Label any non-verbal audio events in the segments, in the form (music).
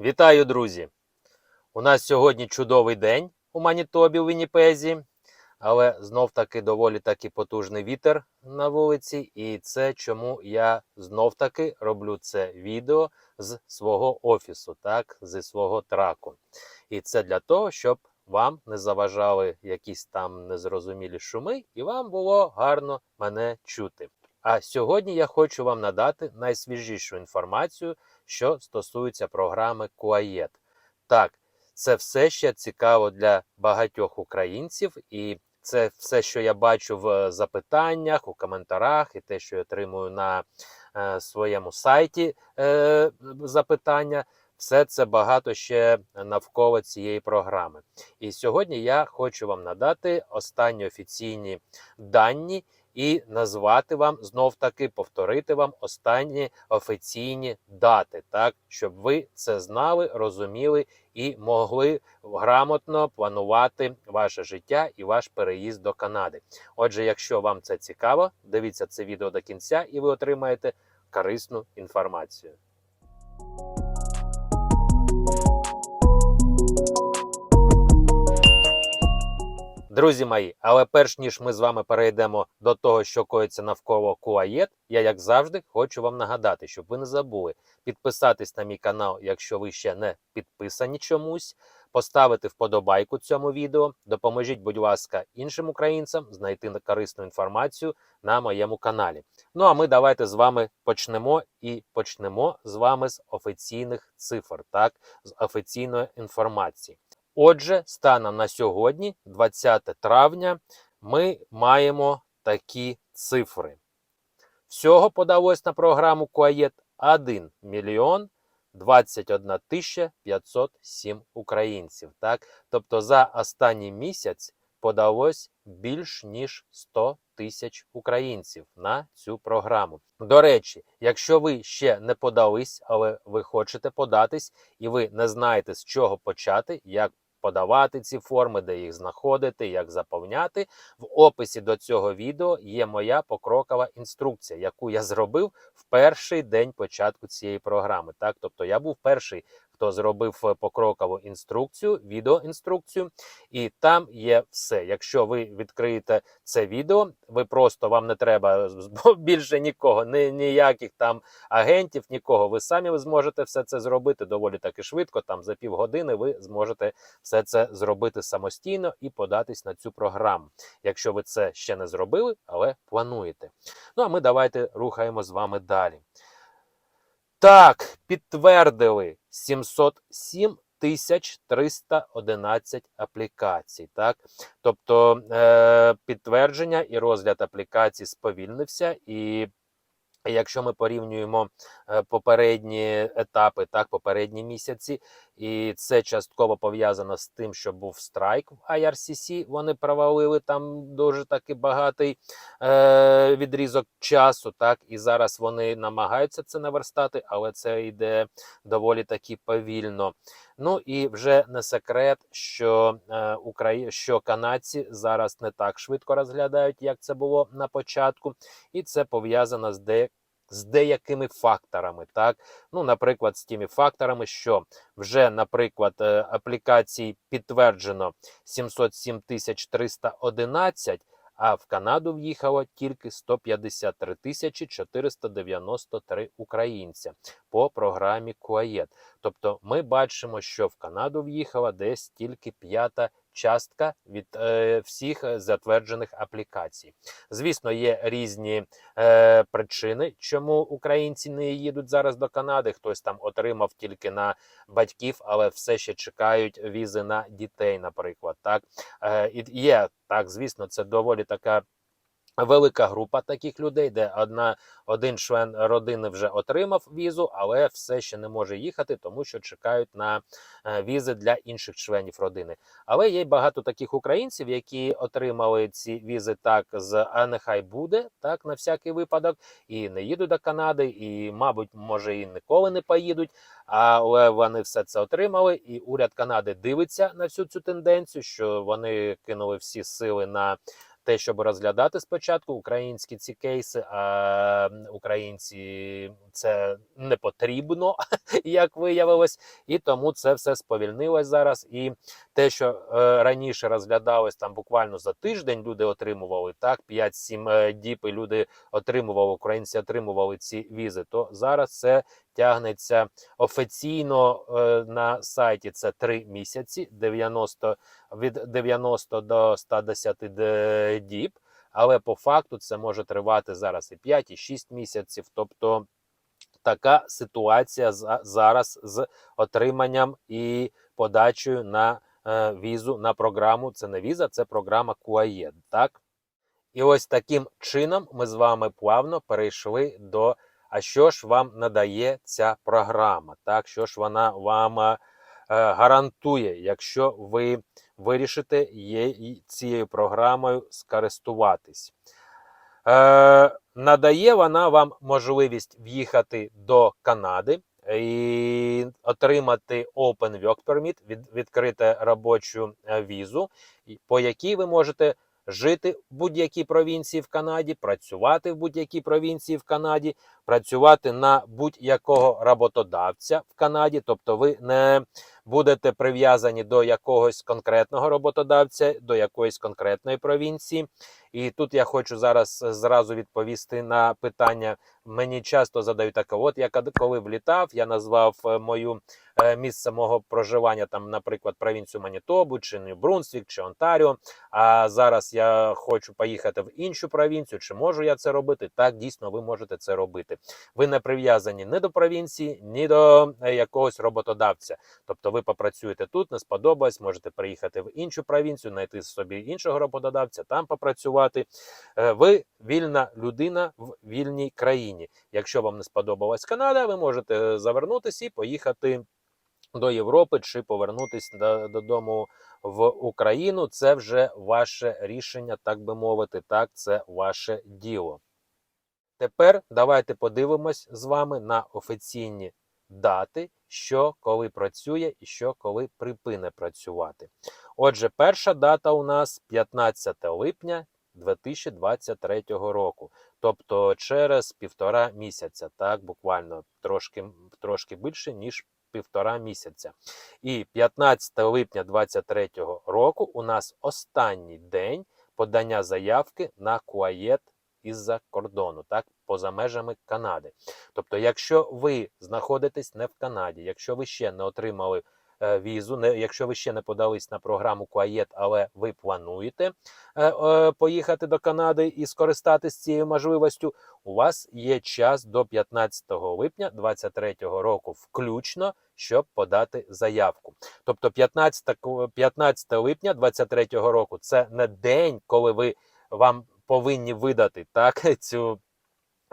Вітаю, друзі! У нас сьогодні чудовий день у Манітобі у Вінніпезі, але знов таки доволі таки потужний вітер на вулиці, і це чому я знов таки роблю це відео з свого офісу, так, зі свого траку. І це для того, щоб вам не заважали якісь там незрозумілі шуми, і вам було гарно мене чути. А сьогодні я хочу вам надати найсвіжішу інформацію що стосується програми Куаєт. Так, це все ще цікаво для багатьох українців, і це все, що я бачу в запитаннях, у коментарях, і те, що я отримую на е, своєму сайті е, запитання. Все це багато ще навколо цієї програми. І сьогодні я хочу вам надати останні офіційні дані, і назвати вам знов таки повторити вам останні офіційні дати, так щоб ви це знали, розуміли і могли грамотно планувати ваше життя і ваш переїзд до Канади. Отже, якщо вам це цікаво, дивіться це відео до кінця, і ви отримаєте корисну інформацію. Друзі мої, але перш ніж ми з вами перейдемо до того, що коїться навколо Куаєт, я, як завжди, хочу вам нагадати, щоб ви не забули підписатись на мій канал, якщо ви ще не підписані чомусь, поставити вподобайку цьому відео. Допоможіть, будь ласка, іншим українцям знайти корисну інформацію на моєму каналі. Ну а ми давайте з вами почнемо і почнемо з вами з офіційних цифр, так, з офіційної інформації. Отже, станом на сьогодні, 20 травня, ми маємо такі цифри. Всього подалось на програму Куаєт 1 мільйон 21 тисяча 507 українців. Так? Тобто за останній місяць подалось більш ніж 100 тисяч українців на цю програму. До речі, якщо ви ще не подались, але ви хочете податись, і ви не знаєте з чого почати, як подавати ці форми, де їх знаходити, як заповняти. В описі до цього відео є моя покрокова інструкція, яку я зробив в перший день початку цієї програми. Так, тобто я був перший. Хто зробив покрокову інструкцію, відеоінструкцію, і там є все. Якщо ви відкриєте це відео, ви просто вам не треба більше нікого, ні, ніяких там агентів, нікого. Ви самі зможете все це зробити доволі таки швидко. Там за півгодини ви зможете все це зробити самостійно і податись на цю програму. Якщо ви це ще не зробили, але плануєте. Ну а ми давайте рухаємо з вами далі. Так, підтвердили 707 тисяч 311 аплікацій. Так? Тобто е, підтвердження і розгляд аплікацій сповільнився і Якщо ми порівнюємо попередні етапи, так попередні місяці, і це частково пов'язано з тим, що був страйк в IRCC, Вони провалили там дуже таки багатий е, відрізок часу. Так і зараз вони намагаються це наверстати, але це йде доволі таки повільно. Ну і вже не секрет, що е, Украї... що канадці зараз не так швидко розглядають, як це було на початку, і це пов'язано з де. З деякими факторами, так ну, наприклад, з тими факторами, що вже, наприклад, е, аплікацій підтверджено 707 тисяч 311, а в Канаду в'їхало тільки 153 тисячі 493 українця по програмі Куаєт. Тобто, ми бачимо, що в Канаду в'їхала десь тільки п'ята частка від е, всіх затверджених аплікацій. Звісно, є різні е, причини, чому українці не їдуть зараз до Канади. Хтось там отримав тільки на батьків, але все ще чекають візи на дітей, наприклад. Так е, є так, звісно, це доволі така. Велика група таких людей, де одна один член родини вже отримав візу, але все ще не може їхати, тому що чекають на е, візи для інших членів родини. Але є багато таких українців, які отримали ці візи так з а нехай буде так на всякий випадок, і не їдуть до Канади, і, мабуть, може і ніколи не поїдуть. Але вони все це отримали, і уряд Канади дивиться на всю цю тенденцію, що вони кинули всі сили на те, щоб розглядати спочатку українські ці кейси, а українці це не потрібно, (laughs) як виявилось, і тому це все сповільнилось зараз. І те, що е, раніше розглядалось там буквально за тиждень, люди отримували так, 5-7 е, діб, і люди отримували, українці отримували ці візи, то зараз це тягнеться офіційно е, на сайті. Це 3 місяці, 90, від 90 до 110 діб. Але по факту це може тривати зараз і 5, і 6 місяців. Тобто така ситуація за- зараз з отриманням і подачею на е, візу на програму. Це не віза, це програма QAED, так? І ось таким чином ми з вами плавно перейшли до а що ж вам надає ця програма, так? Що ж вона вам е, гарантує, якщо ви вирішите є, цією програмою скористуватись. Е, надає вона вам можливість в'їхати до Канади і отримати Open Work Permit, від, відкрити робочу е, візу, по якій ви можете жити в будь-якій провінції в Канаді, працювати в будь-якій провінції в Канаді, працювати на будь-якого роботодавця в Канаді, тобто ви не будете прив'язані до якогось конкретного роботодавця, до якоїсь конкретної провінції. І тут я хочу зараз е, зразу відповісти на питання. Мені часто задають таке: от я коли влітав, я назвав е, мою е, місце мого проживання, там, наприклад, провінцію Манітобу, чи Нью-Брунсвік, чи Онтаріо. А зараз я хочу поїхати в іншу провінцію. Чи можу я це робити? Так, дійсно, ви можете це робити. Ви не прив'язані ні до провінції, ні до якогось роботодавця. Тобто ви попрацюєте тут, не сподобалось, можете приїхати в іншу провінцію, знайти собі іншого роботодавця, там попрацювати. Е, Ви вільна людина в вільній країні. Якщо вам не сподобалась Канада, ви можете завернутися і поїхати до Європи чи повернутися додому в Україну. Це вже ваше рішення, так би мовити. Так, це ваше діло. Тепер давайте подивимось з вами на офіційні дати, що коли працює і що коли припине працювати. Отже, перша дата у нас 15 липня 2023 року, тобто через півтора місяця, так буквально трошки, трошки більше ніж півтора місяця. І 15 липня 2023 року у нас останній день подання заявки на КУАЄТ із-за кордону, так, поза межами Канади. Тобто, якщо ви знаходитесь не в Канаді, якщо ви ще не отримали візу, не, якщо ви ще не подались на програму КУАЄТ, але ви плануєте е, е, поїхати до Канади і скористатись цією можливістю, у вас є час до 15 липня 2023 року включно, щоб подати заявку. Тобто 15, ку- 15 липня 2023 року це не день, коли ви вам повинні видати так (laughs) цю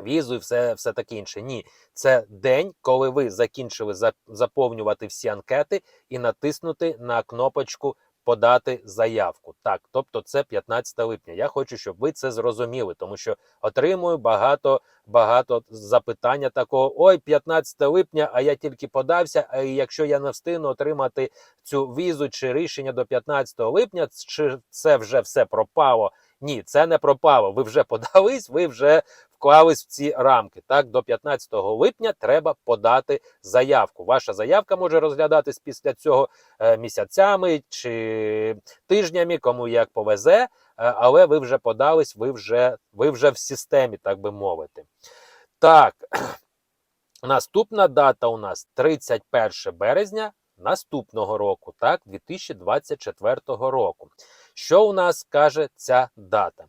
візу і все, все таке інше. Ні, це день, коли ви закінчили за- заповнювати всі анкети і натиснути на кнопочку подати заявку. Так, тобто це 15 липня. Я хочу, щоб ви це зрозуміли, тому що отримую багато багато запитання такого: ой, 15 липня, а я тільки подався. А якщо я не встигну отримати цю візу чи рішення до 15 липня, чи це вже все пропало? Ні, це не пропало. Ви вже подались, ви вже вклались в ці рамки. Так, до 15 липня треба подати заявку. Ваша заявка може розглядатись після цього е, місяцями чи тижнями, кому як повезе. е, Але ви вже подались, ви вже, ви вже в системі, так би мовити. Так, (clears throat) наступна дата у нас 31 березня наступного року, так, 2024 року. Що у нас каже ця дата?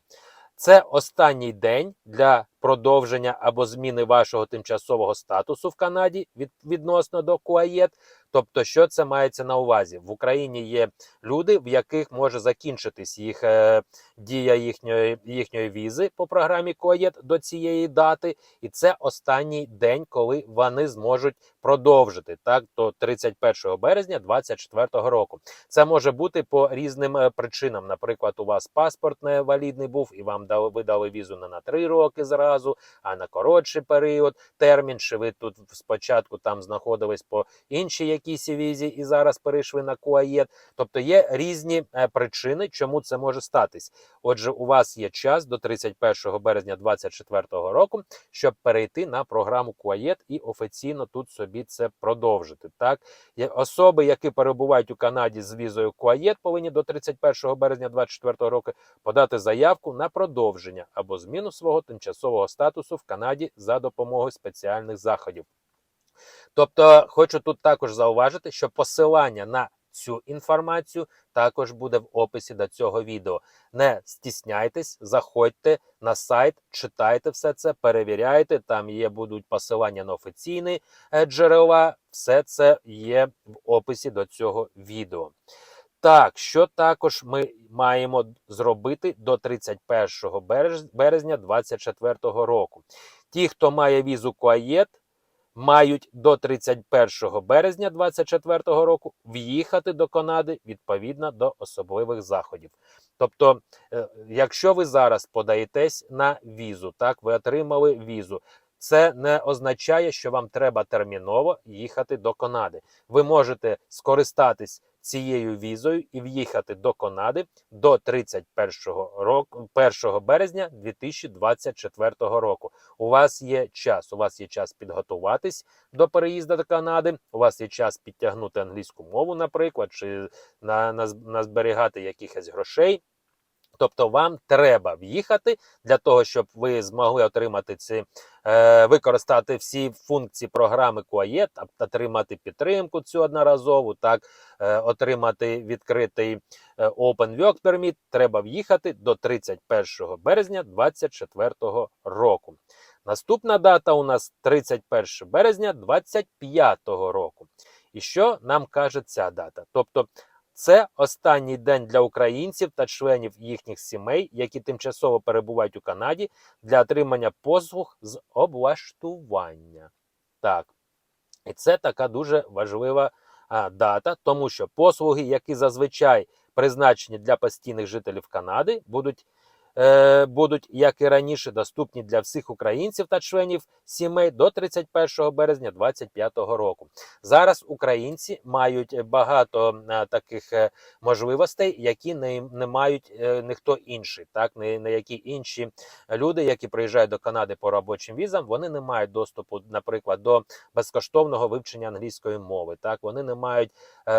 Це останній день для продовження або зміни вашого тимчасового статусу в Канаді від, відносно до КУАЄТ. Тобто, що це мається на увазі? В Україні є люди, в яких може закінчитись їх е, дія їхньої, їхньої візи по програмі КУАЄТ до цієї дати, і це останній день, коли вони зможуть продовжити так до 31 березня 2024 року. Це може бути по різним е, причинам. Наприклад, у вас паспорт невалідний був, і вам дали видали візу не на 3 роки зразу. а на коротший період термін, чи ви тут спочатку там знаходились по іншій якійсь візі і зараз перейшли на КУАЄД. Тобто є різні е, причини, чому це може статись. Отже, у вас є час до 31 березня 2024 року, щоб перейти на програму КУАЄД і офіційно тут собі це продовжити. Так, особи, які перебувають у Канаді з візою КУАЄД, повинні до 31 березня 2024 року подати заявку на продовження або зміну свого тимчасового статусу в Канаді за допомогою спеціальних заходів. Тобто, хочу тут також зауважити, що посилання на цю інформацію також буде в описі до цього відео. Не стісняйтесь, заходьте на сайт, читайте все це, перевіряйте. Там є будуть посилання на офіційні е, джерела. Все це є в описі до цього відео. Так, що також ми маємо зробити до 31 березня 2024 року. Ті, хто має візу КОАЄД, мають до 31 березня 2024 року в'їхати до Канади відповідно до особливих заходів. Тобто, е, якщо ви зараз подаєтесь на візу, так ви отримали візу. Це не означає, що вам треба терміново їхати до Канади. Ви можете скористатись цією візою і в'їхати до Канади до 31 року, 1 березня 2024 року. У вас є час. У вас є час підготуватись до переїзду до Канади. У вас є час підтягнути англійську мову, наприклад, чи на, на, назберігати якихось грошей. Тобто вам треба в'їхати для того, щоб ви змогли отримати ці е, використати всі функції програми QAE, отримати підтримку цю одноразову, так е, отримати відкритий е, Open Work Permit, треба в'їхати до 31 березня 2024 року. Наступна дата у нас 31 березня 2025 року. І що нам каже ця дата? Тобто це останній день для українців та членів їхніх сімей, які тимчасово перебувають у Канаді для отримання послуг з облаштування. Так. І це така дуже важлива а, дата, тому що послуги, які зазвичай призначені для постійних жителів Канади, будуть, е, будуть, як і раніше, доступні для всіх українців та членів сімей до 31 березня 2025 року. Зараз українці мають багато е, таких е, можливостей, які не, не мають ніхто інший. Так, не, не які інші люди, які приїжджають до Канади по робочим візам, вони не мають доступу, наприклад, до безкоштовного вивчення англійської мови. Так, вони не мають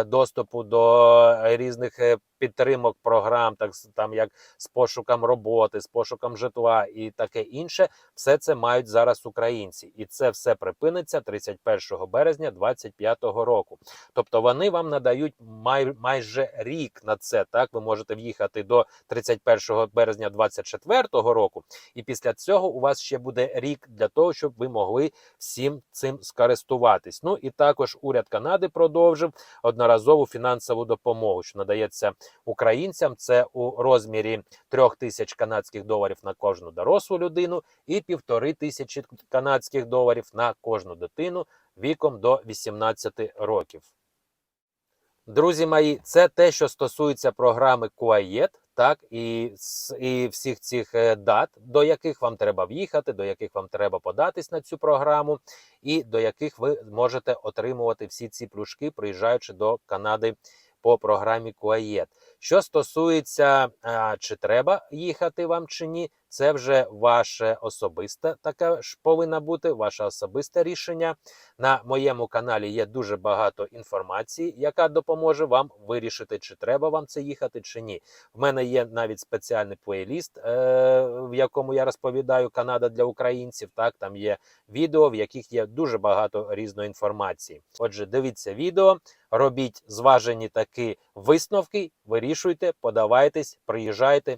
доступу до різних підтримок програм, так там як з пошуком роботи, з пошуком житла і таке інше. Все це мають зараз українці, і це все припиниться 31 березня 2025 року. Тобто вони вам надають май, майже рік на це. Так, ви можете в'їхати до 31 березня 2024 року, і після цього у вас ще буде рік для того, щоб ви могли всім цим скористуватись. Ну і також уряд Канади продовжив одноразову фінансову допомогу, що надається українцям. Це у розмірі 3 тисяч канадських доларів на кожну дорослу людину і півтори тисячі канадських доларів на кожну дитину віком до 18 років. Друзі мої, це те, що стосується програми QAED, так і, і всіх цих е, дат, до яких вам треба в'їхати, до яких вам треба податись на цю програму, і до яких ви можете отримувати всі ці плюшки, приїжджаючи до Канади по програмі QAED. Що стосується, чи треба їхати вам чи ні, це вже ваше особисте таке ж повинно бути, ваше особисте рішення. На моєму каналі є дуже багато інформації, яка допоможе вам вирішити, чи треба вам це їхати, чи ні. В мене є навіть спеціальний плейліст, е, в якому я розповідаю Канада для українців. Так, там є відео, в яких є дуже багато різної інформації. Отже, дивіться відео, робіть зважені такі висновки, вирішуйте, подавайтесь, приїжджайте.